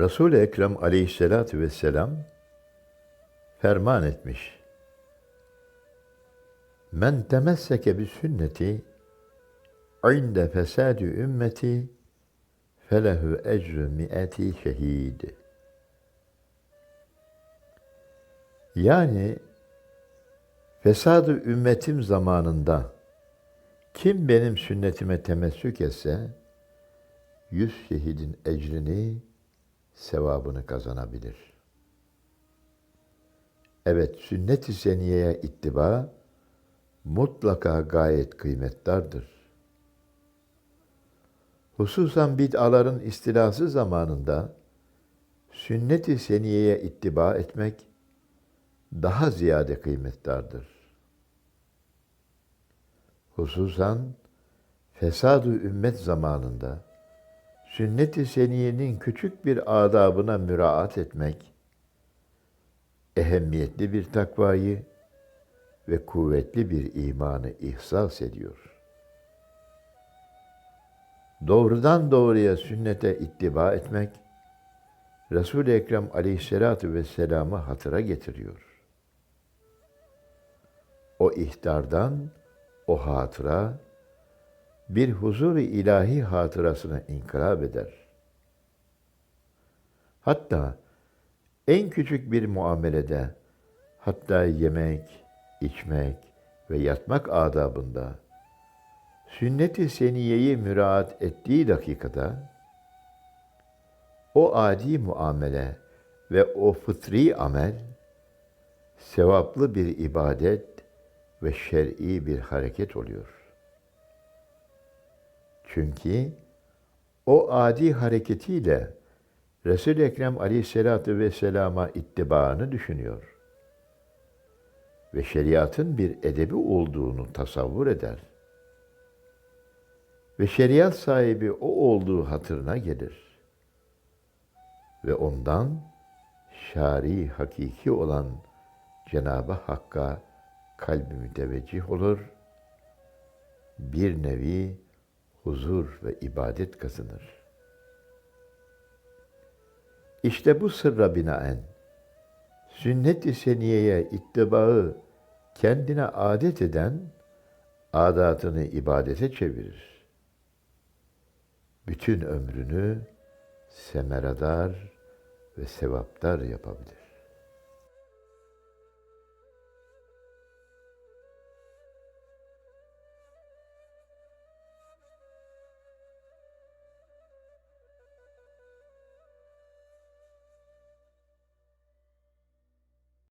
Resul-i Ekrem aleyhissalatü vesselam ferman etmiş. Men temesseke bi sünneti inde fesadi ümmeti felehu ecru mi'ati şehid. Yani fesadı ümmetim zamanında kim benim sünnetime temessük etse yüz şehidin ecrini sevabını kazanabilir. Evet, sünnet-i seniyeye ittiba mutlaka gayet kıymettardır. Hususan bid'aların istilası zamanında sünnet-i seniyeye ittiba etmek daha ziyade kıymettardır. Hususan fesad-ı ümmet zamanında sünnet-i seniyenin küçük bir adabına müraat etmek, ehemmiyetli bir takvayı ve kuvvetli bir imanı ihsas ediyor. Doğrudan doğruya sünnete ittiba etmek, Resul-i Ekrem aleyhissalatu vesselam'ı hatıra getiriyor. O ihtardan, o hatıra, bir huzur-i ilahi hatırasına inkılap eder. Hatta en küçük bir muamelede, hatta yemek, içmek ve yatmak adabında sünnet-i seniyeyi müraat ettiği dakikada o adi muamele ve o fıtri amel sevaplı bir ibadet ve şer'i bir hareket oluyor. Çünkü o adi hareketiyle Resul-i Ekrem aleyhissalatü vesselama ittibaını düşünüyor. Ve şeriatın bir edebi olduğunu tasavvur eder. Ve şeriat sahibi o olduğu hatırına gelir. Ve ondan şari hakiki olan Cenab-ı Hakk'a kalbi müteveccih olur. Bir nevi huzur ve ibadet kazanır. İşte bu sırra binaen sünnet-i seniyeye ittibaı kendine adet eden adatını ibadete çevirir. Bütün ömrünü semeradar ve sevaptar yapabilir.